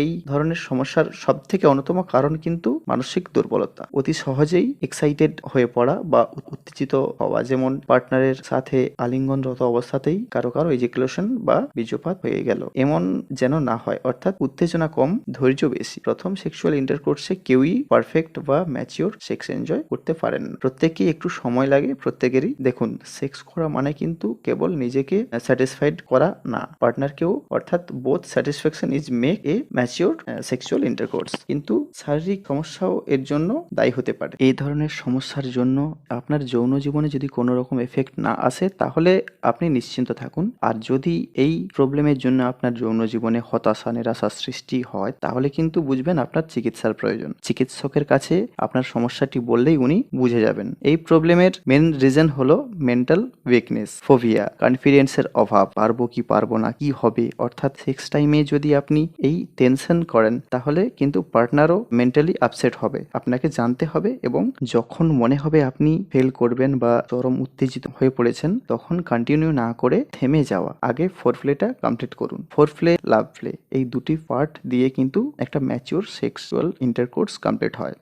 এই ধরনের সমস্যার সব থেকে অন্যতম কারণ কিন্তু মানসিক দুর্বলতা। অতি সহজেই এক্সাইটেড হয়ে পড়া বা উত্তেজিত হওয়া, যেমন পার্টনারের সাথে আলিঙ্গনরত অবস্থাতেই কারও কারও ইজিকুলেশন বা বীজপাত হয়ে গেল। এমন যেন না হয়, অর্থাৎ উত্তেজনা কম, ধৈর্য বেশি। প্রথম সেক্সুয়াল ইন্টারকোর্সে কেউই পারফেক্ট বা ম্যাচিওর সেক্স এনজয় করতে পারেন প্রত্যেকেই একটু সময় লাগে, প্রত্যেকেরই। দেখুন সেক্স করা মানে কিন্তু কেবল নিজেকে স্যাটিসফাইড করা না। পার্টনারকেও অর্থাৎ both satisfaction is make a mature sexual intercourse কিন্তু শারীরিক সমস্যাও এর জন্য দায়ী হতে পারে। এই ধরনের সমস্যার জন্য আপনার যৌন জীবনে যদি কোনো রকম এফেক্ট না আসে, তাহলে আপনি নিশ্চিন্ত থাকুন। আর যদি এই প্রবলেমের জন্য আপনার যৌন জীবনে হতাশা নিরাশা সৃষ্টি হয়, তাহলে কিন্তু বুঝবেন আপনার চিকিৎসার প্রয়োজন। চিকিৎসকের কাছে আপনার সমস্যাটি বললেই উনি বুঝে যাবেন। এই প্রবলেমের মেন রিজন হলো মেন্টাল উইকনেস ফোভিয়া কনফিডেন্সের অভাব, পারব কি পারব না, কি হবে? অর্থাৎ সেক্স টাইমে যদি আপনি এই টেনশন করেন, তাহলে কিন্তু পার্টনারও মেন্টালি আপসেট হবে। আপনাকে জানতে হবে এবং যখন মনে হবে আপনি ফেল করবেন বা চরম উত্তেজিত হয়ে পড়েছেন, তখন কন্টিনিউ না করে থেমে যাওয়া। আগে ফোর ফ্লেটা কমপ্লিট করুন। ফোর ফ্লে লাভ ফ্লে এই দুটি পার্ট দিয়ে কিন্তু একটা ম্যাচিওর সেক্সুয়াল ইন্টারকোর্স কমপ্লিট হয়।